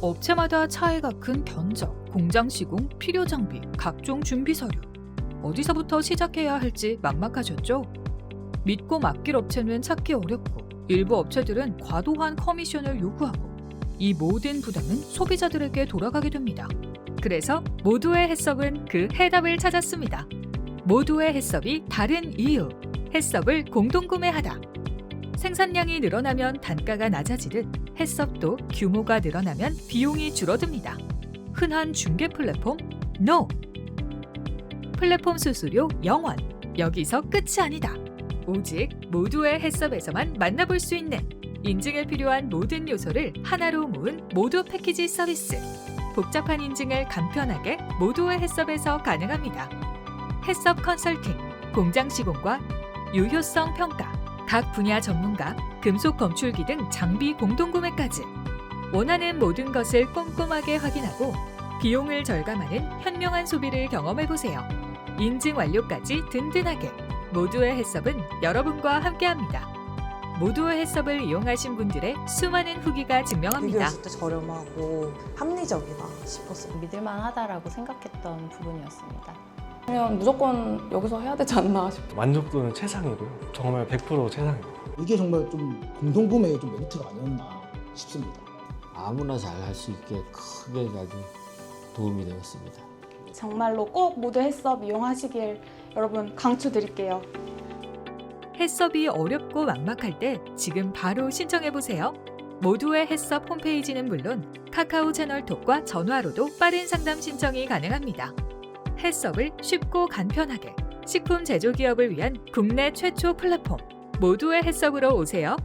업체마다 차이가 큰 견적, 공장 시공, 필요 장비, 각종 준비 서류. 어디서부터 시작해야 할지 막막하셨죠? 믿고 맡길 업체는 찾기 어렵고 일부 업체들은 과도한 커미션을 요구하고 이 모든 부담은 소비자들에게 돌아가게 됩니다. 그래서 모두의 해썹은 그 해답을 찾았습니다. 모두의 해썹이 다른 이유. 해썹을 공동 구매하다. 생산량이 늘어나면 단가가 낮아지듯 해썹도 규모가 늘어나면 비용이 줄어듭니다. 흔한 중개 플랫폼? NO! 플랫폼 수수료 0원. 여기서 끝이 아니다. 오직 모두의 해썹에서만 만나볼 수 있는 인증에 필요한 모든 요소를 하나로 모은 모두 패키지 서비스. 복잡한 인증을 간편하게 모두의 해썹에서 가능합니다. 해썹 컨설팅, 공장 시공과 유효성 평가, 각 분야 전문가, 금속 검출기 등 장비 공동 구매까지 원하는 모든 것을 꼼꼼하게 확인하고 비용을 절감하는 현명한 소비를 경험해 보세요. 인증 완료까지 든든하게 모두의 해썹은 여러분과 함께합니다. 모두의 해썹을 이용하신 분들의 수많은 후기가 증명합니다. 비교했을 때 저렴하고 합리적이다 싶었어요. 믿을만하다라고 생각했던 부분이었습니다. 그냥 무조건 여기서 해야 되지 않나 싶어요. 만족도는 최상이고요. 정말 100% 최상입니다. 이게 정말 좀 공동구매의 좀 메리트가 아니었나 싶습니다. 아무나 잘 할 수 있게 크게 아주 도움이 되었습니다. 정말로 꼭 모두 해썹 이용하시길 여러분 강추드릴게요. 해썹이 어렵고 막막할 때 지금 바로 신청해 보세요. 모두의 해썹 홈페이지는 물론 카카오 채널 톡과 전화로도 빠른 상담 신청이 가능합니다. 해썹을 쉽고 간편하게 식품 제조 기업을 위한 국내 최초 플랫폼 모두의 해썹으로 오세요.